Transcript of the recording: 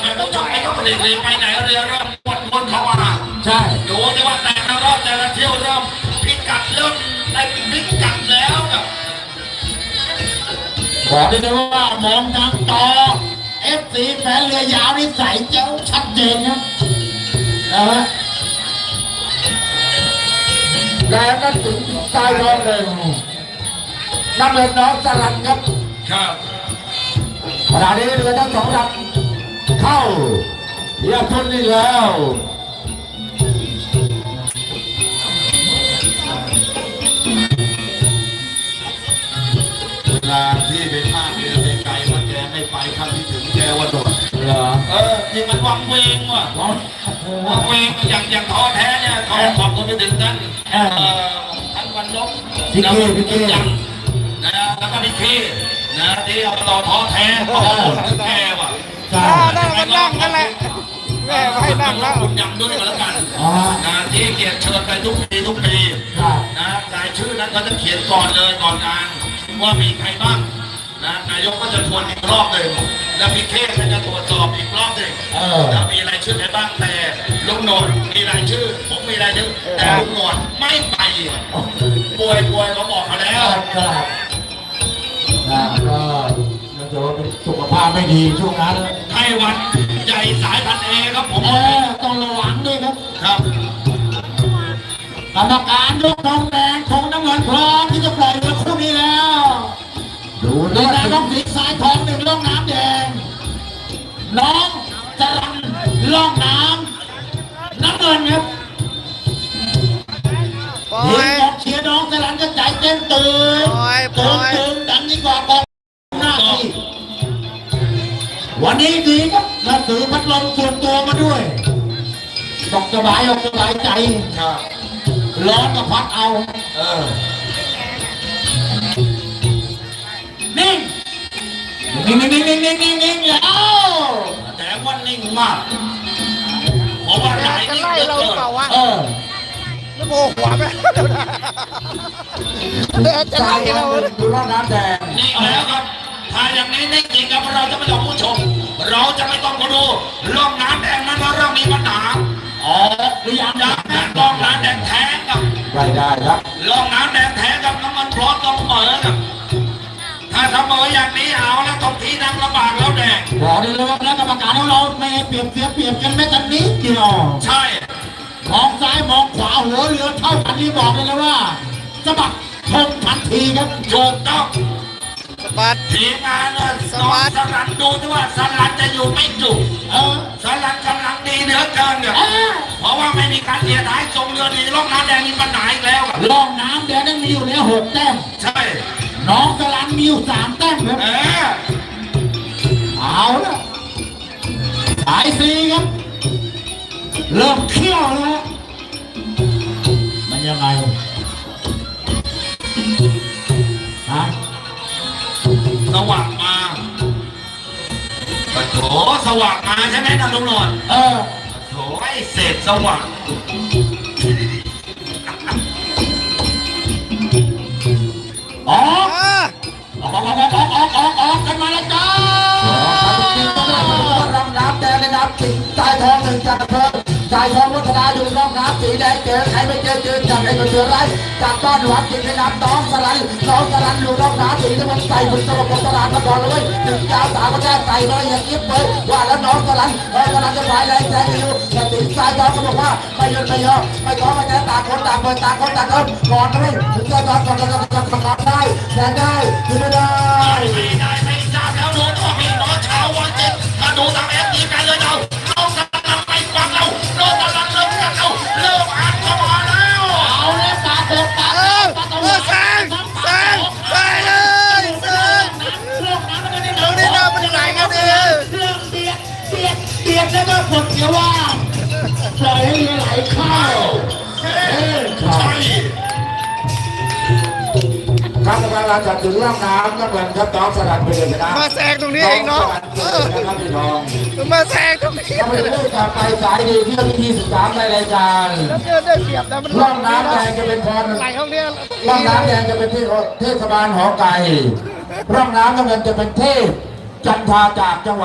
ไม่รู้จะไปต้องหลีกหลีกไปไหนเรือเริ่มวนวนเข้ามาใช่ดูที่ว่าแต่ละรอบแต่ละเที่ยวเริ่มพิกัดเริ่มได้พิกัดแล้วครับบอกได้เลยว่ามองทางต่อเอฟซีแฟนเรือยาวนี่ใสเจ้าชัดเจนครับนะฮะแล้วก็ถึงใต้ท้องหนึ่งน้ำเงินน้องสลันครับ ครับขณะนี้เรือทั้งสองลำ เข้าเรียบพ้นนี่แล้วเวลาที่ไปภาคเรือไกลๆว่าแกไม่ไปครั้งที่ถึงแกว่าโดดเหรอเออนี่มันวังเวงว่ะน้องวังเวงอย่างอย่างท้อแท้เนี่ยท้อขอบคุณไปถึงท่านเออเอ่อท่านวันลบพี่เก้พี่เก้ยังนะแล้วก็พี่พี่นะที่เอาต่อท้อแท้ขอบคุณถึงแกว่ะ ใช่นั่งก็นั่งนั่นแหละแม่ไม่ให้นั่งแล้วคุณยังด้วยก็แล้วกันอ๋อนะที่เกียรติเชิญไปทุกปีทุกปีใช่นะรายชื่อนั้นเขาจะเขียนก่อนเลยก่อนงานว่ามีใครบ้างนะนายกก็จะทวนอีกรอบหนึ่งแล้วพี่เค้ก็จะตรวจสอบอีกรอบหนึ่งเออแล้วมีรายชื่อใครบ้างแต่ลุงโหนดมีรายชื่อผมมีรายชื่อแต่ลุงโหนดไม่ไปป่วยป่วยเขาบอกมาแล้วครับนะก็ เนื่องจากว่าเป็นสุขภาพไม่ดีช่วงนั้นไข้หวัดใหญ่สายพันธุ์เอครับผมเออต้องระวังด้วยครับ ครับกรรมการยกทองแดงของน้ำเงินพร้อมที่จะปล่อยเรือคู่นี้แล้ว ดูด้วยนะน้องสีสายทองหนึ่งล่องน้ำแดง น้องจรันล่องน้ำน้ำเงินครับปล่อเห็นยบอกเชียร์น้องจรันก็ใจเต้นตื่นปล่อยปล่ตื่นอยตื่นดังยิ่งกว่ากองหน้าที่ วันนี้ดีครับมาถือพัดลมส่วนตัวมาด้วยบอกสบายอกสบายใจครับร้อนก็พัดเอา เออนิ่งนิ่งนิ่งนิ่งนิ่งนิ่งนิ่งแล้วแต่ว่านิ่งมากเพราะว่าหลายจะนิ่งไล่เราหเกิรือนเปล่าวะเออแล้วโผล่หัวไปเดี๋ยวจะไล่เราเราดูร่องน้ำแดงนิ่งแล้วครับ ถ้าอย่างนี้นิ่งจริงครับเราจะไม่ต้องผู้ชม เราจะไม่ต้องมาดูร่องน้ำแดงนั้นว่าเรื่องมีปัญหาอ๋อหรือยังจากนั้นร่องน้ำแดงแท้กับได้ได้ครับร่องน้ำแดงแท้กับน้ำมันพร้อมต้องเสมอครับถ้าเสมออย่างนี้เอาแล้วตรงที่นั่งลำบากแล้วแดงบอกได้เลยว่าคณะกรรมการของเราไม่ให้เปรียบเสียเปรียบกันแม้แต่นิดเดียวใช่มองซ้ายมองขวาหัวเรือเท่ากันนี่บอกเลยนะว่าสะบัดทงทันทีครับถูกต้องสะ บัดทีมงานเนี่ยสน้องวัสดิ์สลันดูด้วยว่าสลันจะอยู่ไม่จุกเออสลันกำลังดีเหลือเกินเนี่ยเออเพราะว่าไม่มีการเสียหายทรงเรือดีร่องน้ำแดงมีปัญหาอีกแล้วครับร่องน้ำแดงนั้นมีอยู่แล้วหกแต้มใช่น้องสลันมีอยู่สามแต้มครับเออเอาละสายสีครับ เริ่มเขี้ยวแล้วมันยังไง สว่างมาปะโถสว่างมาใช่ไหมนะลุงหนวดเออโถไอ้เศษสว่างออกอ่าออกออกออกออกออกออกออกกันมาแล้วจ้าร่องน้ำแดงนะครับสิงสายทองหนึ่งจากอำเภอ สายทองวัฒนาอยู่ร่องน้ำสีแดงเจอใครไม่เจอเจอจากไอ้ตัวเสือไรจากบ้านวัดกินในน้ำน้องสลันน้องสลันอยู่ร่องน้ำสีที่มันใส่ผุนตลบตลาดมาก่อนเลยหนึ่งยาวสามก็แก้ใส่มาอย่างนี้เลยว่าแล้วน้องสลันน้องสลันจะไปแรงแซงอยู่แต่สิงสายทองก็บอกว่าไม่ยอมไม่ยอมไม่ท้อไม่แท้ต่างคนต่างคนต่างคนต่างคนก่อนเลยถึงจะตอนก่อนจะจะทำได้แซงได้ถึงไม่ได้ วก็กดเกียร์ว่างปล่อยให้เรือไหลเข้าเอ้ยครับใช่ครับกำลังจะถึงร่องน้ำก็เหมือนครับน้องสลัดไปเลยนะมาแซงตรงนี้เองเนาะเอเอออนะครับพี่น้องมาแซงตรงนี้ก็ไปเรื่อยกับไปสายดีที่ที่สิบสามในรายการแล้วเจอได้เปรียบนะมันร่องน้ำแดงจะเป็นพรไหลห้องเนี้ยร่องน้ำแดงจะเป็นที่เทศบาลหอไก่ร่องน้ำน้ำเงินจะเป็นเทพจันทาจากจังหวัด